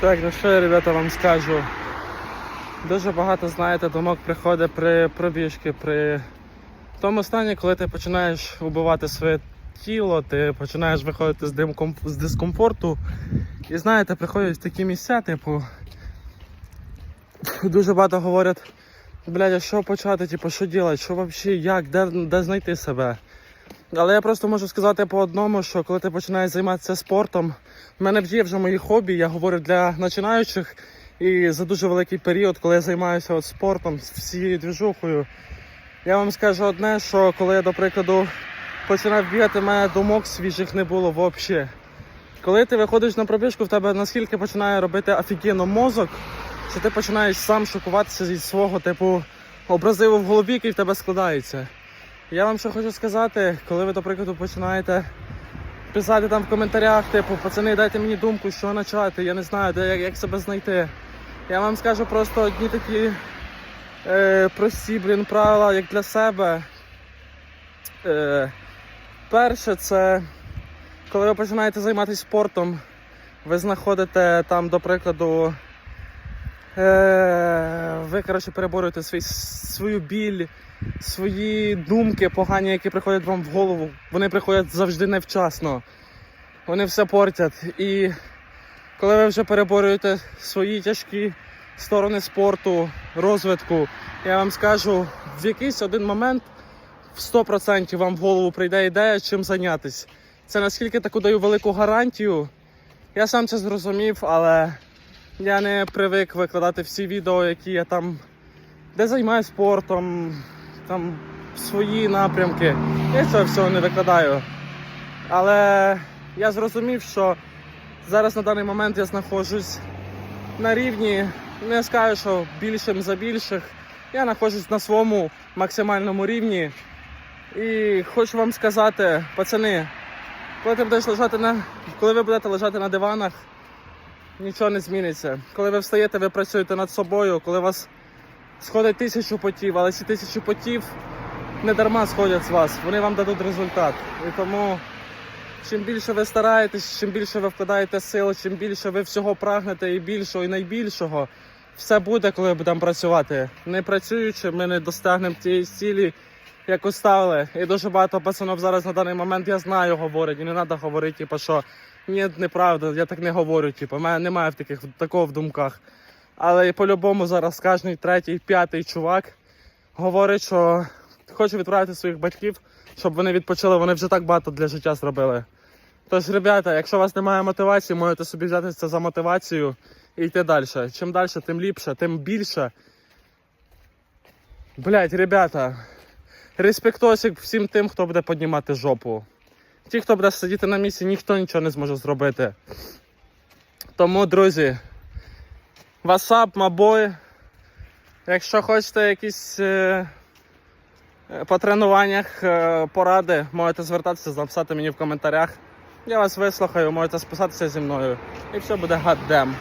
Так, ну що я, ребята, вам скажу. Дуже багато, знаєте, думок приходить при пробіжці, при тому стані, коли ти починаєш убивати своє тіло, ти починаєш виходити з, димком, з дискомфорту. І знаєте, приходять такі місця, типу, дуже багато говорять, блядь, а що почати, типу, що робити, що взагалі, як, де, де знайти себе. Але я просто можу сказати по одному, що коли ти починаєш займатися спортом, в мене є вже мої хобі, я говорю для починаючих. І за дуже великий період, коли я займаюся от спортом, всією движухою, я вам скажу одне, що коли я, до прикладу, починав бігати, в мене думок свіжих не було взагалі. Коли ти виходиш на пробіжку, в тебе наскільки починає робити офігенно мозок, що ти починаєш сам шокуватися зі свого типу образиву в голові, який в тебе складається. Я вам що хочу сказати, коли ви, до прикладу, починаєте писати там в коментарях, типу, пацани, дайте мені думку, що почати, я не знаю, де, як, як себе знайти. Я вам скажу просто одні такі е, прості, блін, правила, як для себе. Е, перше, це коли ви починаєте займатися спортом, ви знаходите там, до прикладу, ви коротше, переборюєте свій, свою біль, свої думки погані, які приходять вам в голову. Вони приходять завжди невчасно. Вони все портять. І коли ви вже переборюєте свої тяжкі сторони спорту, розвитку, я вам скажу, в якийсь один момент в 100% вам в голову прийде ідея, чим зайнятися. Це наскільки таку даю велику гарантію. Я сам це зрозумів, але я не привик викладати всі відео, які я там де займаюся спортом, там свої напрямки. Я цього всього не викладаю. Але я зрозумів, що зараз на даний момент я знаходжусь на рівні, не скажу, що більшим за більших. Я знаходжусь на своєму максимальному рівні. І хочу вам сказати, пацани, коли ти будеш лежати на. Коли ви будете лежати на диванах, нічого не зміниться. Коли ви встаєте, ви працюєте над собою, коли у вас сходить тисячу потів, але ці тисячі потів не дарма сходять з вас, вони вам дадуть результат. І тому чим більше ви стараєтесь, чим більше ви вкладаєте сил, чим більше ви всього прагнете і більшого, і найбільшого, все буде, коли будемо працювати. Не працюючи, ми не достигнемо тієї цілі, яку ставили. І дуже багато пацанів зараз на даний момент я знаю, говорять, і не треба говорити, типу, що ні, неправда, я так не говорю. Типу, мене немає в таких такого в думках. Але по-любому зараз кожний третій, п'ятий чувак говорить, що хоче відправити своїх батьків, щоб вони відпочили, вони вже так багато для життя зробили. Тож, ребята, якщо у вас немає мотивації, можете собі взяти це за мотивацію і йти далі. Чим далі, тим ліпше, тим більше. Блять, ребята, респектосик всім тим, хто буде піднімати жопу. Ті, хто буде сидіти на місці, ніхто нічого не зможе зробити. Тому, друзі, WhatsApp, мабой. Якщо хочете якісь е, е, по тренуваннях е, поради, можете звертатися, написати мені в коментарях. Я вас вислухаю, можете списатися зі мною. І все буде гаддем.